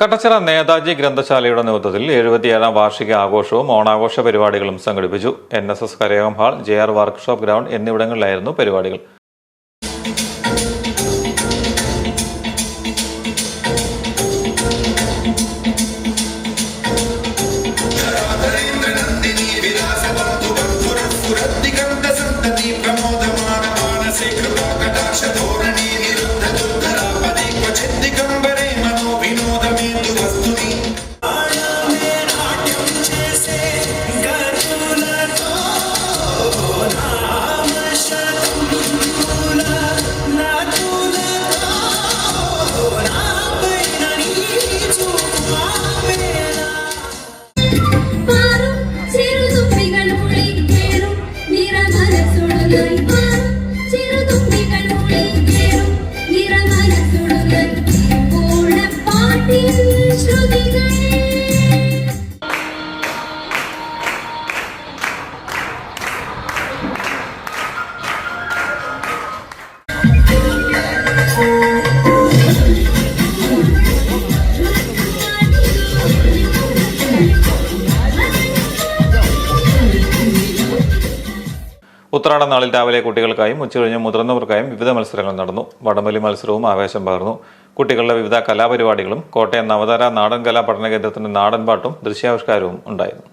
കട്ടച്ചിറ നേതാജി ഗ്രന്ഥശാലയുടെ നേതൃത്വത്തിൽ എഴുപത്തിയേഴാം വാർഷിക ആഘോഷവും ഓണാഘോഷ പരിപാടികളും സംഘടിപ്പിച്ചു N S S കരയോം hall J R workshop ground എന്നിവിടങ്ങളിലായിരുന്നു പരിപാടികൾ Shut up. You. ഉത്രാട നാളിൽ രാവിലെ കുട്ടികൾക്കായും ഉച്ചകഴിഞ്ഞ് മുതിർന്നവർക്കായും വിവിധ മത്സരങ്ങൾ നടന്നു. വടംവലി മത്സരവും ആവേശം പകർന്നു. കുട്ടികളുടെ വിവിധ കലാപരിപാടികളും കോട്ടയം നവതാര നാടൻ കലാ പഠന കേന്ദ്രത്തിന്റെ നാടൻ പാട്ടും ദൃശ്യാവിഷ്കാരവും ഉണ്ടായിരുന്നു.